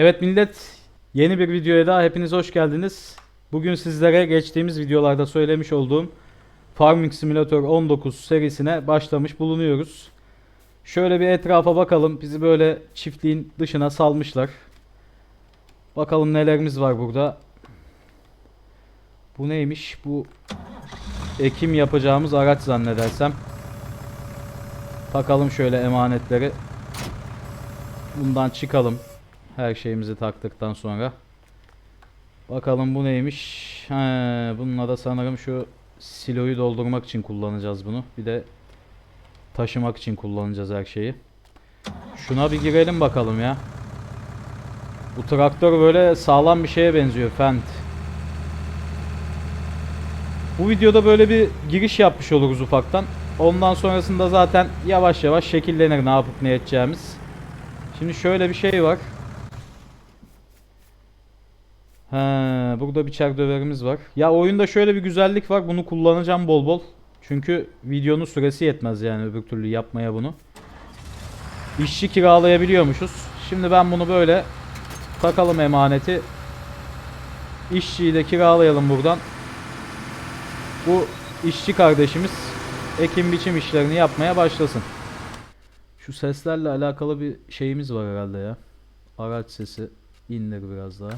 Evet millet yeni bir videoya daha hepiniz hoş geldiniz. Bugün sizlere geçtiğimiz videolarda söylemiş olduğum Farming Simulator 19 serisine başlamış bulunuyoruz. Şöyle bir etrafa bakalım. Bizi böyle çiftliğin dışına salmışlar. Bakalım nelerimiz var burada. Bu neymiş? Bu ekim yapacağımız araç zannedersem. Takalım şöyle emanetleri. Bundan çıkalım. Her şeyimizi taktıktan sonra. Bakalım bu neymiş? He, bununla da sanırım şu siloyu doldurmak için kullanacağız bunu. Bir de taşımak için kullanacağız her şeyi. Şuna bir girelim bakalım ya. Bu traktör böyle sağlam bir şeye benziyor. Fent. Bu videoda böyle bir giriş yapmış oluruz ufaktan. Ondan sonrasında zaten yavaş yavaş şekillenir ne yapıp ne edeceğimiz. Şimdi şöyle bir şey var. He, burada biçer döverimiz var. Ya oyunda şöyle bir güzellik var. Bunu kullanacağım bol bol. Çünkü videonun süresi yetmez yani öbür türlü yapmaya bunu. İşçi kiralayabiliyormuşuz. Şimdi ben bunu böyle takalım emaneti. İşçiyi de kiralayalım buradan. Bu işçi kardeşimiz ekim biçim işlerini yapmaya başlasın. Şu seslerle alakalı bir şeyimiz var herhalde ya. Araç sesi indir biraz daha.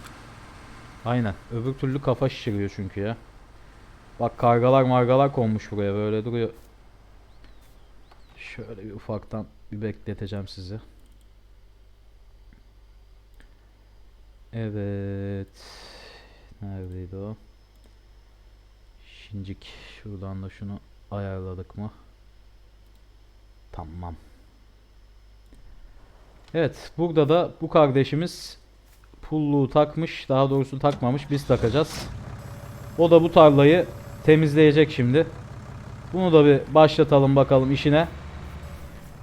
Aynen. Öbür türlü kafa şişiriyor çünkü ya. Bak kargalar margalar konmuş buraya böyle duruyor. Şöyle bir ufaktan bir bekleteceğim sizi. Evet. Neredeydi o? Şincik. Şuradan da şunu ayarladık mı? Tamam. Evet. Burada da bu kardeşimiz pulluğu takmış. Daha doğrusu takmamış. Biz takacağız. O da bu tarlayı temizleyecek şimdi. Bunu da bir başlatalım bakalım işine.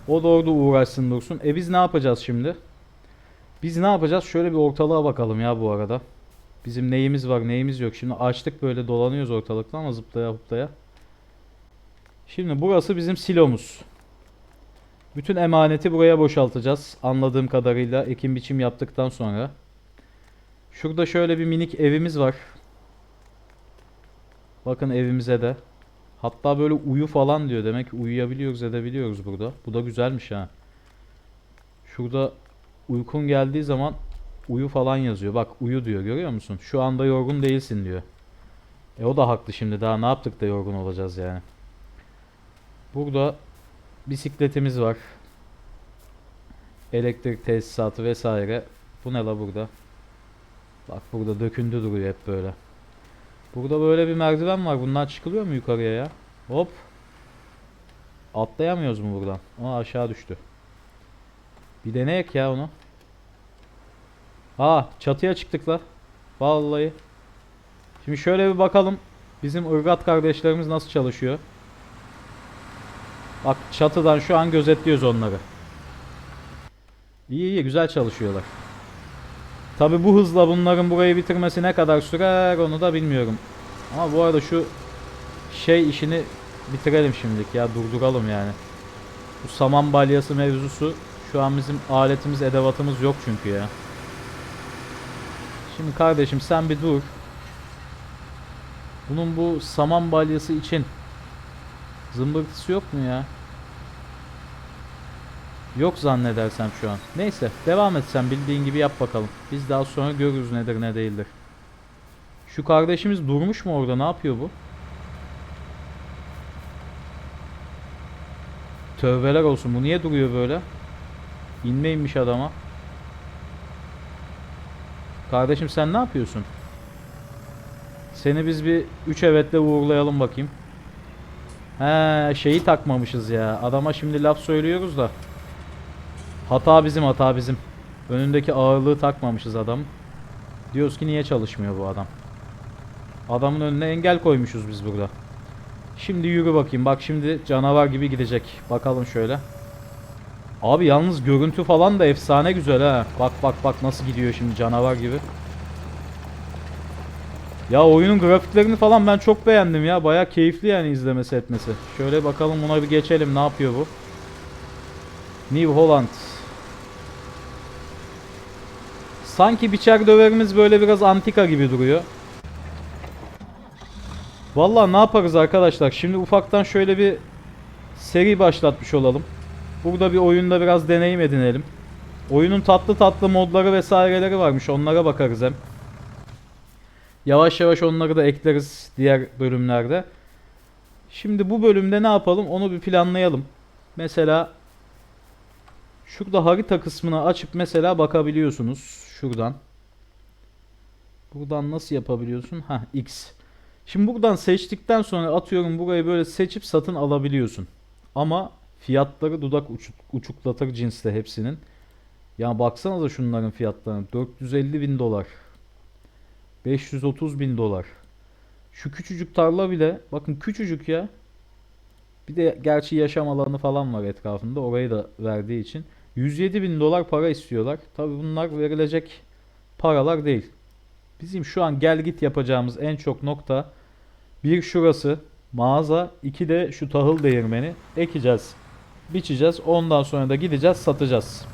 O da orada uğraşsın dursun. E biz ne yapacağız şimdi? Biz ne yapacağız? Şöyle bir ortalığa bakalım ya bu arada. Bizim neyimiz var neyimiz yok. Şimdi açtık böyle dolanıyoruz ortalıkta ama zıplaya zıplaya. Şimdi burası bizim silomuz. Bütün emaneti buraya boşaltacağız. Anladığım kadarıyla ekim biçim yaptıktan sonra. Şurada şöyle bir minik evimiz var. Bakın evimize de. Hatta böyle uyu falan diyor. Demek ki uyuyabiliyoruz edebiliyoruz burada. Bu da güzelmiş ha. Şurada uykun geldiği zaman uyu falan yazıyor. Bak uyu diyor görüyor musun? Şu anda yorgun değilsin diyor. E o da haklı şimdi. Daha ne yaptık da yorgun olacağız yani. Burada bisikletimiz var. Elektrik tesisatı vesaire. Bu ne la burada? Bak burada dökündü duruyor hep böyle. Burada böyle bir merdiven var. Bundan çıkılıyor mu yukarıya ya? Hop. Atlayamıyoruz mu buradan? Aa aşağı düştü. Bir deneyek ya onu. Ha çatıya çıktık la. Vallahi. Şimdi şöyle bir bakalım. Bizim ırgat kardeşlerimiz nasıl çalışıyor. Bak çatıdan şu an gözetliyoruz onları. İyi iyi güzel çalışıyorlar. Tabi bu hızla bunların burayı bitirmesi ne kadar sürer onu da bilmiyorum. Ama bu arada şu şey işini bitirelim şimdilik ya durduralım yani. Bu saman balyası mevzusu şu an bizim aletimiz edevatımız yok çünkü ya. Şimdi kardeşim sen bir dur. Bunun bu saman balyası için zımbırtısı yok mu ya? Yok zannedersem şu an. Neyse devam et sen bildiğin gibi yap bakalım. Biz daha sonra görürüz nedir ne değildir. Şu kardeşimiz durmuş mu orada ne yapıyor bu? Tövbeler olsun bu niye duruyor böyle? İnmeymiş adama. Kardeşim sen ne yapıyorsun? Seni biz bir üç evetle uğurlayalım bakayım. He şeyi takmamışız ya. Adama şimdi laf söylüyoruz da. Hata bizim hata bizim. Önündeki ağırlığı takmamışız adam. Diyoruz ki niye çalışmıyor bu adam. Adamın önüne engel koymuşuz biz burada. Şimdi yürü bakayım. Bak şimdi canavar gibi gidecek. Bakalım şöyle. Abi yalnız görüntü falan da efsane güzel ha. Bak bak bak nasıl gidiyor şimdi canavar gibi. Ya oyunun grafiklerini falan ben çok beğendim ya. Baya keyifli yani izlemesi etmesi. Şöyle bakalım buna bir geçelim. Ne yapıyor bu? New Holland. Sanki biçer döverimiz böyle biraz antika gibi duruyor. Vallahi ne yaparız arkadaşlar? Şimdi ufaktan şöyle bir seri başlatmış olalım. Burada bir oyunda biraz deneyim edinelim. Oyunun tatlı tatlı modları vesaireleri varmış. Onlara bakarız hem. Yavaş yavaş onları da ekleriz diğer bölümlerde. Şimdi bu bölümde ne yapalım onu bir planlayalım. Mesela şurada harita kısmını açıp mesela bakabiliyorsunuz. Şuradan. Buradan nasıl yapabiliyorsun? Ha X. Şimdi buradan seçtikten sonra atıyorum burayı böyle seçip satın alabiliyorsun. Ama fiyatları dudak uçuk, uçuklatır cinste hepsinin. Ya baksanıza şunların fiyatlarına. 450 bin dolar. 530 bin dolar. Şu küçücük tarla bile bakın küçücük ya. Bir de gerçi yaşam alanı falan var etrafında. Orayı da verdiği için. 107 bin dolar para istiyorlar. Tabi bunlar verilecek paralar değil. Bizim şu an gel git yapacağımız en çok nokta bir şurası mağaza, iki de şu tahıl değirmeni ekeceğiz. Biçeceğiz. Ondan sonra da gideceğiz, satacağız.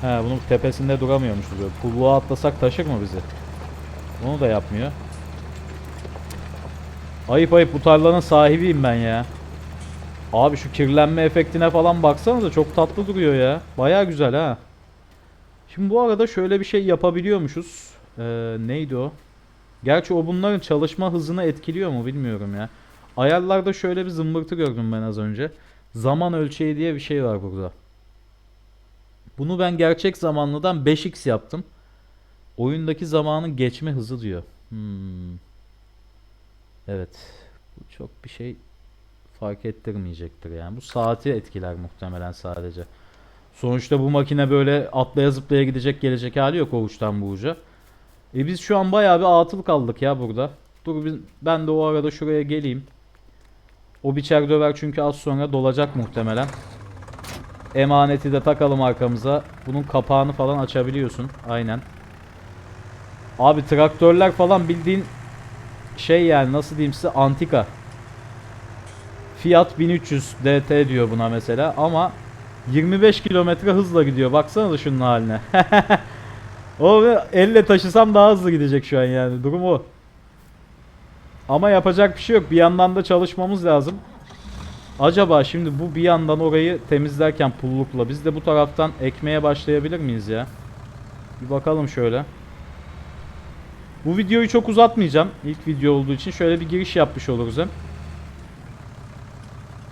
He bunun tepesinde duramıyormuşuz böyle. Pulluğa atlasak taşır mı bizi? Onu da yapmıyor. Ayıp ayıp bu tarlanın sahibiyim ben ya. Abi şu kirlenme efektine falan baksanıza çok tatlı duruyor ya. Baya güzel ha. Şimdi bu arada şöyle bir şey yapabiliyormuşuz. Ee, neydi o? Gerçi o bunların çalışma hızını etkiliyor mu bilmiyorum ya. Ayarlarda şöyle bir zımbırtı gördüm ben az önce. Zaman ölçeği diye bir şey var burada. Bunu ben gerçek zamanlıdan 5x yaptım. Oyundaki zamanın geçme hızı diyor. Hmm. Evet. Bu çok bir şey fark ettirmeyecektir yani. Bu saati etkiler muhtemelen sadece. Sonuçta bu makine böyle atlaya zıplaya gidecek gelecek hali yok o uçtan bu uca. E biz şu an bayağı bir atıl kaldık ya burada. Dur ben de o arada şuraya geleyim. O biçer döver çünkü az sonra dolacak muhtemelen. Emaneti de takalım arkamıza. Bunun kapağını falan açabiliyorsun. Aynen. Abi traktörler falan bildiğin şey yani nasıl diyeyim size antika. Fiyat 1300 DT diyor buna mesela ama 25 kilometre hızla gidiyor. Baksana şunun haline. o elle taşısam daha hızlı gidecek şu an yani. Durum o. Ama yapacak bir şey yok. Bir yandan da çalışmamız lazım. Acaba şimdi bu bir yandan orayı temizlerken pullukla biz de bu taraftan ekmeye başlayabilir miyiz ya? Bir bakalım şöyle. Bu videoyu çok uzatmayacağım. İlk video olduğu için şöyle bir giriş yapmış oluruz hem.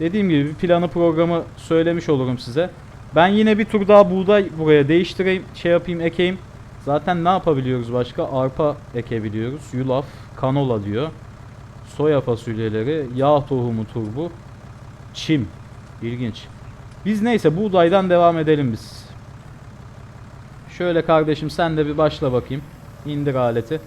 Dediğim gibi bir planı programı söylemiş olurum size. Ben yine bir tur daha buğday buraya değiştireyim, şey yapayım, ekeyim. Zaten ne yapabiliyoruz başka? Arpa ekebiliyoruz. Yulaf, kanola diyor. Soya fasulyeleri, yağ tohumu turbu, çim. İlginç. Biz neyse buğdaydan devam edelim biz. Şöyle kardeşim sen de bir başla bakayım. İndir aleti.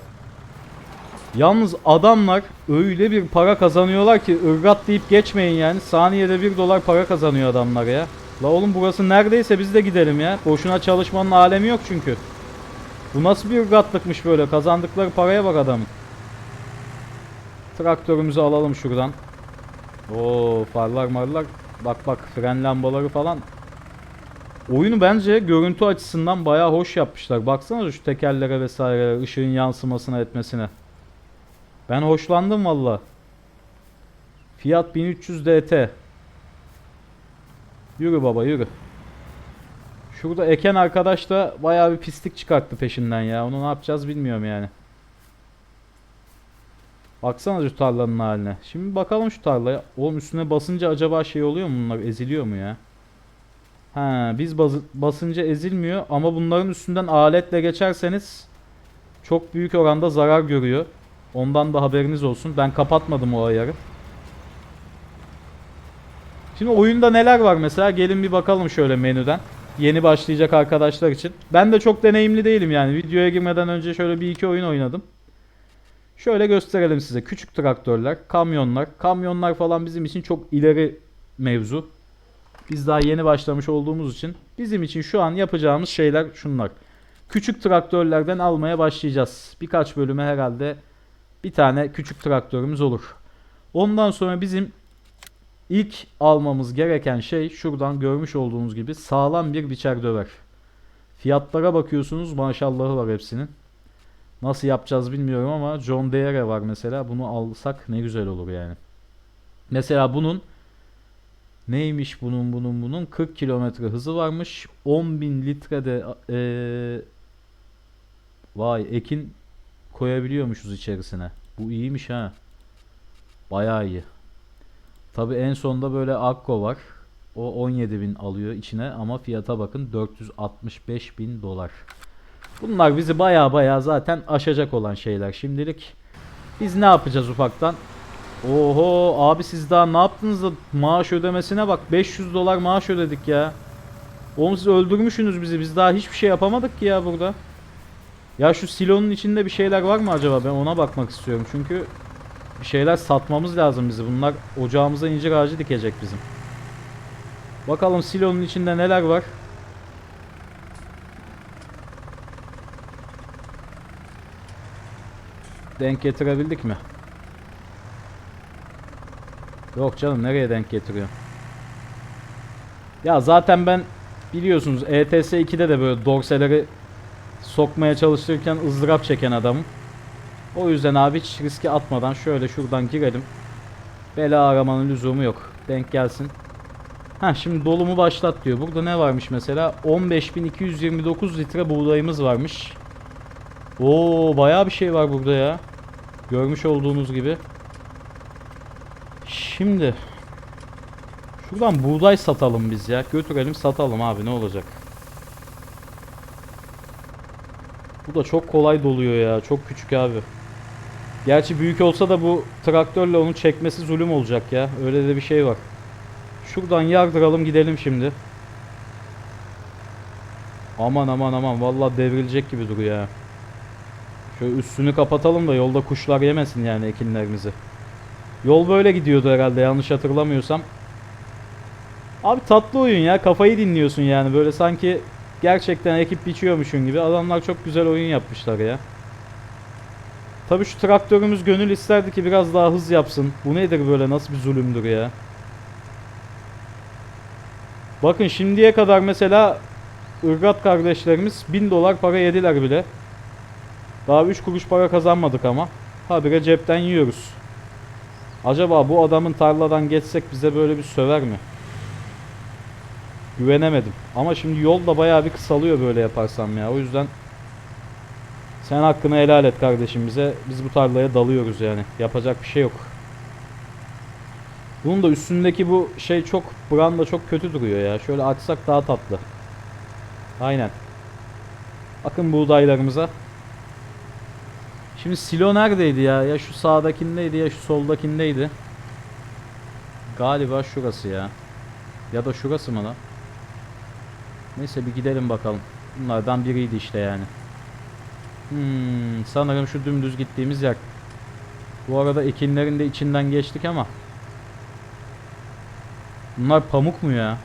Yalnız adamlar öyle bir para kazanıyorlar ki ırgat deyip geçmeyin yani. Saniyede 1 dolar para kazanıyor adamlar ya. La oğlum burası neredeyse biz de gidelim ya. Boşuna çalışmanın alemi yok çünkü. Bu nasıl bir ırgatlıkmış böyle. Kazandıkları paraya bak adamın. Traktörümüzü alalım şuradan. Oo farlar marlar. Bak bak fren lambaları falan. Oyunu bence görüntü açısından bayağı hoş yapmışlar. Baksana şu tekerlere vesaire ışığın yansımasına etmesine. Ben hoşlandım valla. Fiyat 1300 DT. Yürü baba yürü. Şurada eken arkadaş da bayağı bir pislik çıkarttı peşinden ya. Onu ne yapacağız bilmiyorum yani. Baksana şu tarlanın haline. Şimdi bakalım şu tarlaya. Oğlum üstüne basınca acaba şey oluyor mu bunlar? Eziliyor mu ya? Ha, biz bas- basınca ezilmiyor ama bunların üstünden aletle geçerseniz çok büyük oranda zarar görüyor. Ondan da haberiniz olsun. Ben kapatmadım o ayarı. Şimdi oyunda neler var mesela? Gelin bir bakalım şöyle menüden. Yeni başlayacak arkadaşlar için. Ben de çok deneyimli değilim yani. Videoya girmeden önce şöyle bir iki oyun oynadım. Şöyle gösterelim size. Küçük traktörler, kamyonlar. Kamyonlar falan bizim için çok ileri mevzu. Biz daha yeni başlamış olduğumuz için bizim için şu an yapacağımız şeyler şunlar. Küçük traktörlerden almaya başlayacağız. Birkaç bölüme herhalde bir tane küçük traktörümüz olur. Ondan sonra bizim ilk almamız gereken şey şuradan görmüş olduğunuz gibi sağlam bir biçer döver. Fiyatlara bakıyorsunuz maşallahı var hepsinin. Nasıl yapacağız bilmiyorum ama John Deere var mesela. Bunu alsak ne güzel olur yani. Mesela bunun neymiş bunun bunun bunun 40 kilometre hızı varmış. 10.000 litrede eee vay ekin koyabiliyormuşuz içerisine. Bu iyiymiş ha. Bayağı iyi. Tabi en sonda böyle Akko var. O 17.000 alıyor içine ama fiyata bakın 465.000 dolar. Bunlar bizi baya baya zaten aşacak olan şeyler şimdilik. Biz ne yapacağız ufaktan? Oho abi siz daha ne yaptınız da maaş ödemesine bak 500 dolar maaş ödedik ya. Oğlum siz öldürmüşsünüz bizi biz daha hiçbir şey yapamadık ki ya burada. Ya şu silonun içinde bir şeyler var mı acaba ben ona bakmak istiyorum çünkü bir şeyler satmamız lazım bizi bunlar ocağımıza incir ağacı dikecek bizim. Bakalım silonun içinde neler var. Denk getirebildik mi? Yok canım nereye denk getiriyor? Ya zaten ben biliyorsunuz ETS 2'de de böyle dorseleri sokmaya çalışırken ızdırap çeken adamım. O yüzden abi hiç riske atmadan şöyle şuradan girelim. Bela aramanın lüzumu yok. Denk gelsin. Ha şimdi dolumu başlat diyor. Burada ne varmış mesela? 15.229 litre buğdayımız varmış. Oo bayağı bir şey var burada ya. Görmüş olduğunuz gibi. Şimdi şuradan buğday satalım biz ya. Götürelim satalım abi ne olacak? Bu da çok kolay doluyor ya. Çok küçük abi. Gerçi büyük olsa da bu traktörle onu çekmesi zulüm olacak ya. Öyle de bir şey var. Şuradan yardıralım gidelim şimdi. Aman aman aman vallahi devrilecek gibi duruyor ya. Şöyle üstünü kapatalım da yolda kuşlar yemesin yani ekinlerimizi. Yol böyle gidiyordu herhalde yanlış hatırlamıyorsam. Abi tatlı oyun ya kafayı dinliyorsun yani böyle sanki gerçekten ekip biçiyormuşsun gibi. Adamlar çok güzel oyun yapmışlar ya. Tabii şu traktörümüz gönül isterdi ki biraz daha hız yapsın. Bu nedir böyle nasıl bir zulümdür ya. Bakın şimdiye kadar mesela Irgat kardeşlerimiz 1000 dolar para yediler bile. Daha 3 kuruş para kazanmadık ama. Habire cepten yiyoruz. Acaba bu adamın tarladan geçsek bize böyle bir söver mi? Güvenemedim. Ama şimdi yol da bayağı bir kısalıyor böyle yaparsam ya. O yüzden sen hakkını helal et kardeşim bize. Biz bu tarlaya dalıyoruz yani. Yapacak bir şey yok. Bunun da üstündeki bu şey çok branda çok kötü duruyor ya. Şöyle açsak daha tatlı. Aynen. Bakın buğdaylarımıza. Şimdi silo neredeydi ya? Ya şu sağdakindeydi ya şu soldakindeydi. Galiba şurası ya. Ya da şurası mı lan? Neyse bir gidelim bakalım. Bunlardan biriydi işte yani. Hmm, sanırım şu dümdüz gittiğimiz yer. Bu arada ekinlerin de içinden geçtik ama. Bunlar pamuk mu ya?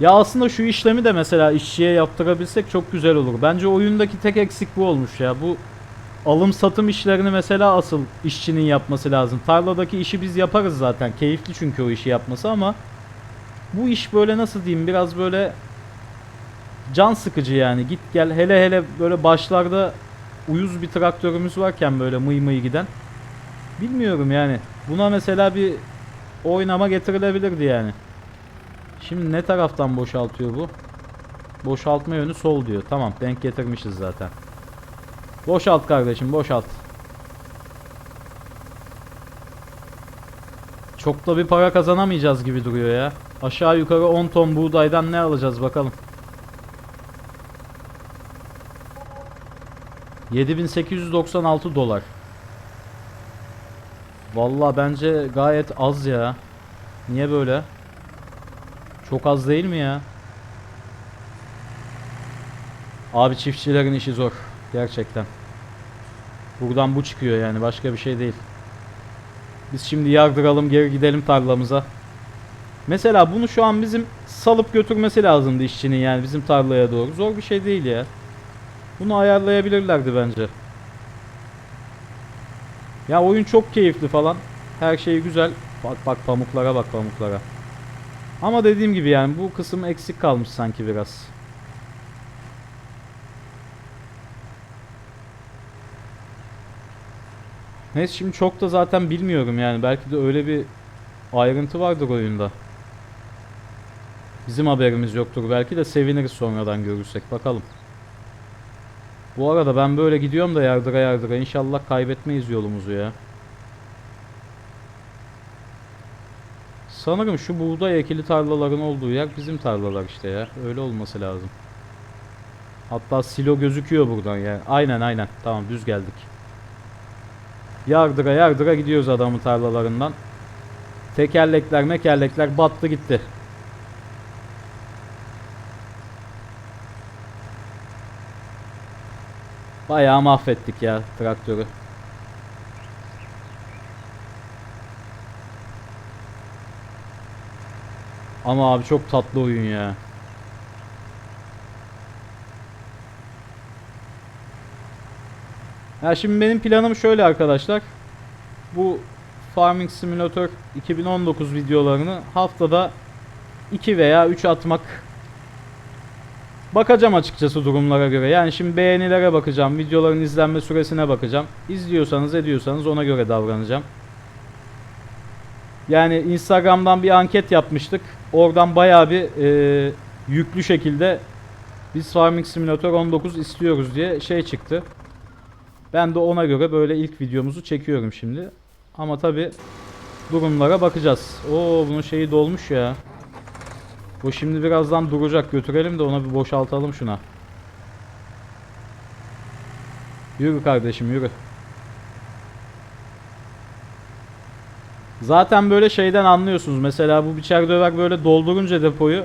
Ya aslında şu işlemi de mesela işçiye yaptırabilsek çok güzel olur. Bence oyundaki tek eksik bu olmuş ya. Bu alım satım işlerini mesela asıl işçinin yapması lazım. Tarladaki işi biz yaparız zaten. Keyifli çünkü o işi yapması ama bu iş böyle nasıl diyeyim biraz böyle can sıkıcı yani. Git gel hele hele böyle başlarda uyuz bir traktörümüz varken böyle mıy mıy giden. Bilmiyorum yani. Buna mesela bir oynama getirilebilirdi yani. Şimdi ne taraftan boşaltıyor bu? Boşaltma yönü sol diyor. Tamam denk getirmişiz zaten. Boşalt kardeşim boşalt. Çok da bir para kazanamayacağız gibi duruyor ya. Aşağı yukarı 10 ton buğdaydan ne alacağız bakalım. 7896 dolar. Vallahi bence gayet az ya. Niye böyle? Çok az değil mi ya? Abi çiftçilerin işi zor. Gerçekten. Buradan bu çıkıyor yani başka bir şey değil. Biz şimdi yardıralım geri gidelim tarlamıza. Mesela bunu şu an bizim salıp götürmesi lazımdı işçinin yani bizim tarlaya doğru. Zor bir şey değil ya. Bunu ayarlayabilirlerdi bence. Ya oyun çok keyifli falan. Her şey güzel. Bak bak pamuklara bak pamuklara. Ama dediğim gibi yani bu kısım eksik kalmış sanki biraz. Neyse şimdi çok da zaten bilmiyorum yani. Belki de öyle bir ayrıntı vardır oyunda. Bizim haberimiz yoktur. Belki de seviniriz sonradan görürsek. Bakalım. Bu arada ben böyle gidiyorum da yardıra yardıra. İnşallah kaybetmeyiz yolumuzu ya. Sanırım şu buğday ekili tarlaların olduğu yer bizim tarlalar işte ya. Öyle olması lazım. Hatta silo gözüküyor buradan ya. Aynen aynen. Tamam düz geldik. Yardıra yardıra gidiyoruz adamın tarlalarından. Tekerlekler mekerlekler battı gitti. Bayağı mahvettik ya traktörü. Ama abi çok tatlı oyun ya. Ya şimdi benim planım şöyle arkadaşlar. Bu Farming Simulator 2019 videolarını haftada 2 veya 3 atmak Bakacağım açıkçası durumlara göre. Yani şimdi beğenilere bakacağım, videoların izlenme süresine bakacağım. İzliyorsanız ediyorsanız ona göre davranacağım. Yani Instagram'dan bir anket yapmıştık. Oradan bayağı bir e, yüklü şekilde biz Farming Simulator 19 istiyoruz diye şey çıktı. Ben de ona göre böyle ilk videomuzu çekiyorum şimdi. Ama tabi durumlara bakacağız. Oo bunun şeyi dolmuş ya. Bu şimdi birazdan duracak. Götürelim de ona bir boşaltalım şuna. Yürü kardeşim yürü. Zaten böyle şeyden anlıyorsunuz. Mesela bu biçer döver böyle doldurunca depoyu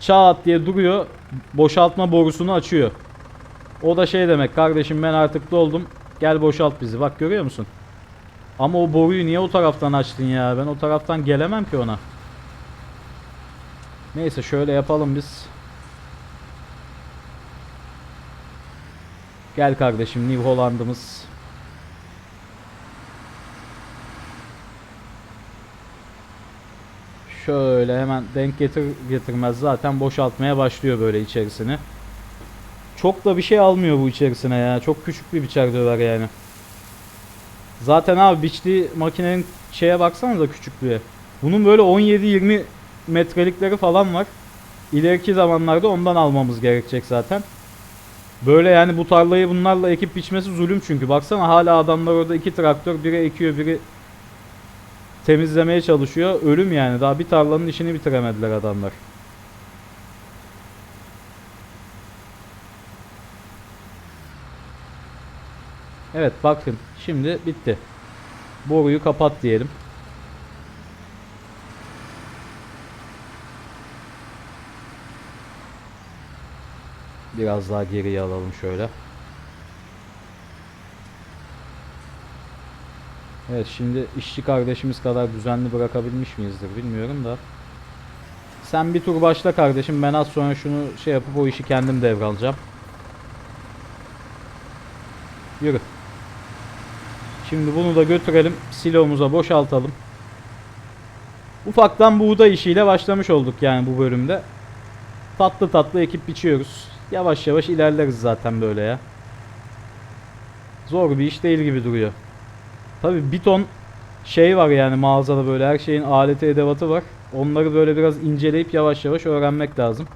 çat diye duruyor. Boşaltma borusunu açıyor. O da şey demek kardeşim ben artık doldum. Gel boşalt bizi. Bak görüyor musun? Ama o boruyu niye o taraftan açtın ya? Ben o taraftan gelemem ki ona. Neyse şöyle yapalım biz. Gel kardeşim New Holland'ımız. Şöyle hemen denk getir getirmez zaten boşaltmaya başlıyor böyle içerisini. Çok da bir şey almıyor bu içerisine ya. Çok küçük bir biçer döver yani. Zaten abi biçli makinenin şeye baksanıza küçüklüğe. Bunun böyle 17-20 metrelikleri falan var. İleriki zamanlarda ondan almamız gerekecek zaten. Böyle yani bu tarlayı bunlarla ekip biçmesi zulüm çünkü. Baksana hala adamlar orada iki traktör biri ekiyor biri temizlemeye çalışıyor. Ölüm yani. Daha bir tarlanın işini bitiremediler adamlar. Evet bakın şimdi bitti. Boruyu kapat diyelim. Biraz daha geriye alalım şöyle. Evet şimdi işçi kardeşimiz kadar düzenli bırakabilmiş miyizdir bilmiyorum da. Sen bir tur başla kardeşim ben az sonra şunu şey yapıp o işi kendim devralacağım. Yürü. Şimdi bunu da götürelim silomuza boşaltalım. Ufaktan buğday işiyle başlamış olduk yani bu bölümde. Tatlı tatlı ekip biçiyoruz. Yavaş yavaş ilerleriz zaten böyle ya. Zor bir iş değil gibi duruyor. Tabi bir ton şey var yani mağazada böyle her şeyin aleti edevatı var. Onları böyle biraz inceleyip yavaş yavaş öğrenmek lazım.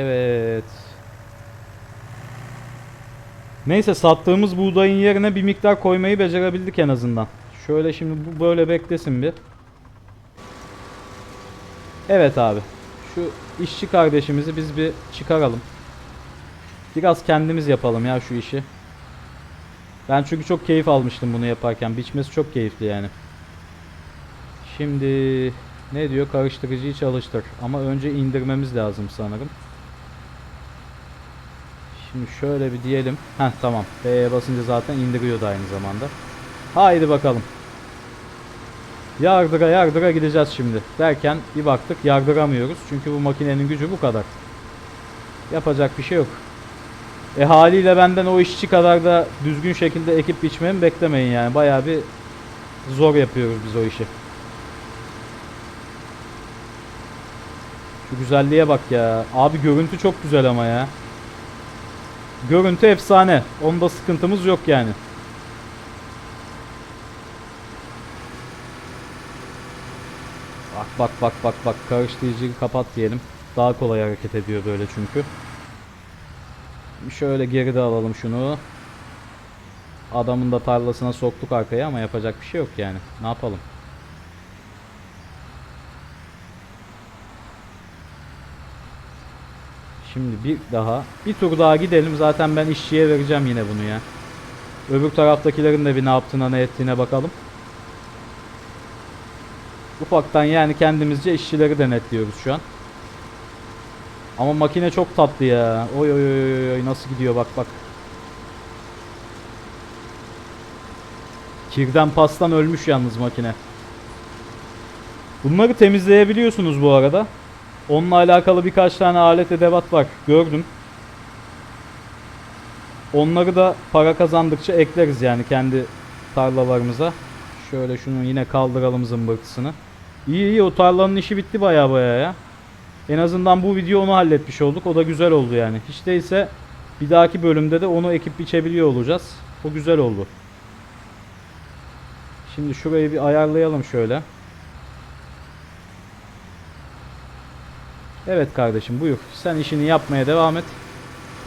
Evet. Neyse sattığımız buğdayın yerine bir miktar koymayı becerebildik en azından. Şöyle şimdi bu böyle beklesin bir. Evet abi. Şu işçi kardeşimizi biz bir çıkaralım. Biraz kendimiz yapalım ya şu işi. Ben çünkü çok keyif almıştım bunu yaparken. Biçmesi çok keyifli yani. Şimdi ne diyor? Karıştırıcıyı çalıştır. Ama önce indirmemiz lazım sanırım. Şimdi şöyle bir diyelim. Heh tamam. B'ye basınca zaten indiriyordu aynı zamanda. Haydi bakalım. Yardıra yardıra gideceğiz şimdi. Derken bir baktık yardıramıyoruz. Çünkü bu makinenin gücü bu kadar. Yapacak bir şey yok. E haliyle benden o işçi kadar da düzgün şekilde ekip biçmemi beklemeyin yani. Bayağı bir zor yapıyoruz biz o işi. Şu güzelliğe bak ya. Abi görüntü çok güzel ama ya. Görüntü efsane. Onda sıkıntımız yok yani. Bak bak bak bak bak karıştırıcıyı kapat diyelim. Daha kolay hareket ediyor böyle çünkü. Şöyle geride alalım şunu. Adamın da tarlasına soktuk arkaya ama yapacak bir şey yok yani. Ne yapalım? Şimdi bir daha bir tur daha gidelim. Zaten ben işçiye vereceğim yine bunu ya. Öbür taraftakilerin de bir ne yaptığına ne ettiğine bakalım. Ufaktan yani kendimizce işçileri denetliyoruz şu an. Ama makine çok tatlı ya. Oy oy oy oy nasıl gidiyor bak bak. Kirden pastan ölmüş yalnız makine. Bunları temizleyebiliyorsunuz bu arada. Onunla alakalı birkaç tane alet edevat var. Gördüm. Onları da para kazandıkça ekleriz yani kendi tarlalarımıza. Şöyle şunu yine kaldıralım zımbırtısını. İyi iyi o tarlanın işi bitti baya baya ya. En azından bu video onu halletmiş olduk. O da güzel oldu yani. Hiç değilse bir dahaki bölümde de onu ekip biçebiliyor olacağız. O güzel oldu. Şimdi şurayı bir ayarlayalım şöyle. Evet kardeşim buyur. Sen işini yapmaya devam et.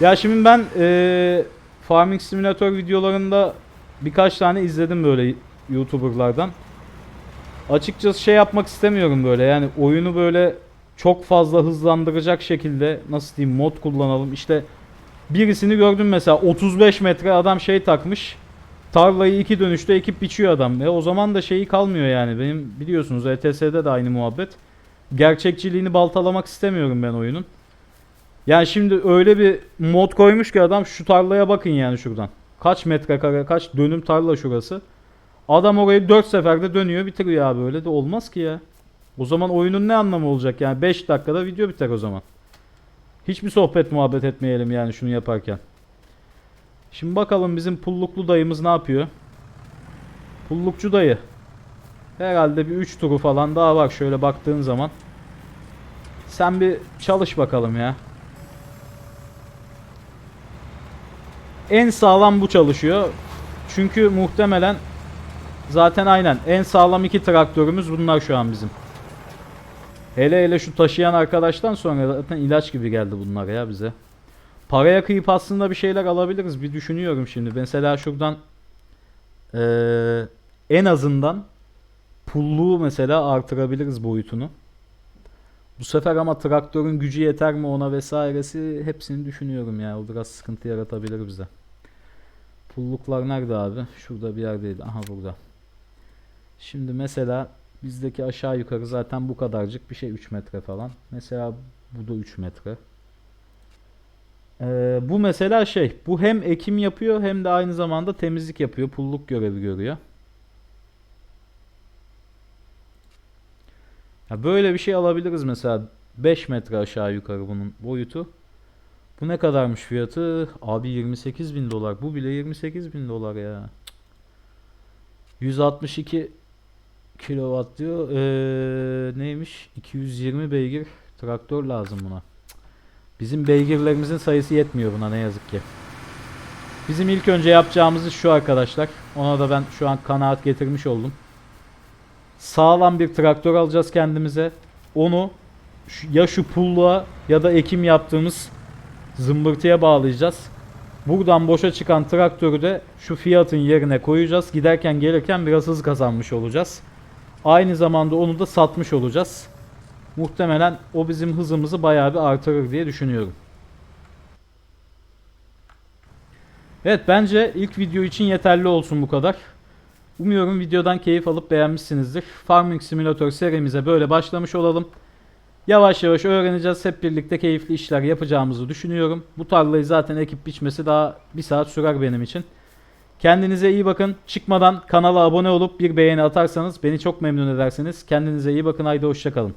Ya şimdi ben eee Farming Simulator videolarında birkaç tane izledim böyle YouTuber'lardan. Açıkçası şey yapmak istemiyorum böyle yani oyunu böyle çok fazla hızlandıracak şekilde nasıl diyeyim mod kullanalım. İşte birisini gördüm mesela 35 metre adam şey takmış. Tarlayı iki dönüşte ekip biçiyor adam. E o zaman da şeyi kalmıyor yani. Benim biliyorsunuz ETS'de de aynı muhabbet. Gerçekçiliğini baltalamak istemiyorum ben oyunun. Yani şimdi öyle bir mod koymuş ki adam şu tarlaya bakın yani şuradan. Kaç metrekare, kaç dönüm tarla şurası. Adam orayı 4 seferde dönüyor bitiriyor abi öyle de olmaz ki ya. O zaman oyunun ne anlamı olacak yani 5 dakikada video biter o zaman. Hiçbir sohbet muhabbet etmeyelim yani şunu yaparken. Şimdi bakalım bizim pulluklu dayımız ne yapıyor? Pullukçu dayı. Herhalde bir 3 turu falan daha var şöyle baktığın zaman. Sen bir çalış bakalım ya. En sağlam bu çalışıyor. Çünkü muhtemelen zaten aynen en sağlam iki traktörümüz bunlar şu an bizim. Hele hele şu taşıyan arkadaştan sonra zaten ilaç gibi geldi bunlar ya bize. Paraya kıyıp aslında bir şeyler alabiliriz. Bir düşünüyorum şimdi. Mesela şuradan eee, en azından pulluğu mesela artırabiliriz boyutunu. Bu sefer ama traktörün gücü yeter mi ona vesairesi hepsini düşünüyorum ya. O biraz sıkıntı yaratabilir bize. Pulluklar nerede abi? Şurada bir yerdeydi. Aha burada. Şimdi mesela bizdeki aşağı yukarı zaten bu kadarcık bir şey 3 metre falan. Mesela bu da 3 metre. Ee, bu mesela şey, bu hem ekim yapıyor hem de aynı zamanda temizlik yapıyor, pulluk görevi görüyor. Ya böyle bir şey alabiliriz mesela 5 metre aşağı yukarı bunun boyutu. Bu ne kadarmış fiyatı? Abi 28 bin dolar. Bu bile 28 bin dolar ya. Cık. 162 kilowatt diyor. Ee, neymiş? 220 beygir traktör lazım buna. Bizim beygirlerimizin sayısı yetmiyor buna ne yazık ki. Bizim ilk önce yapacağımız şu arkadaşlar. Ona da ben şu an kanaat getirmiş oldum. Sağlam bir traktör alacağız kendimize. Onu ya şu pulluğa ya da ekim yaptığımız zımbırtıya bağlayacağız. Buradan boşa çıkan traktörü de şu fiyatın yerine koyacağız. Giderken gelirken biraz hız kazanmış olacağız. Aynı zamanda onu da satmış olacağız. Muhtemelen o bizim hızımızı bayağı bir artırır diye düşünüyorum. Evet bence ilk video için yeterli olsun bu kadar. Umuyorum videodan keyif alıp beğenmişsinizdir. Farming Simulator serimize böyle başlamış olalım. Yavaş yavaş öğreneceğiz. Hep birlikte keyifli işler yapacağımızı düşünüyorum. Bu tarlayı zaten ekip biçmesi daha bir saat sürer benim için. Kendinize iyi bakın. Çıkmadan kanala abone olup bir beğeni atarsanız beni çok memnun edersiniz. Kendinize iyi bakın. Haydi hoşçakalın.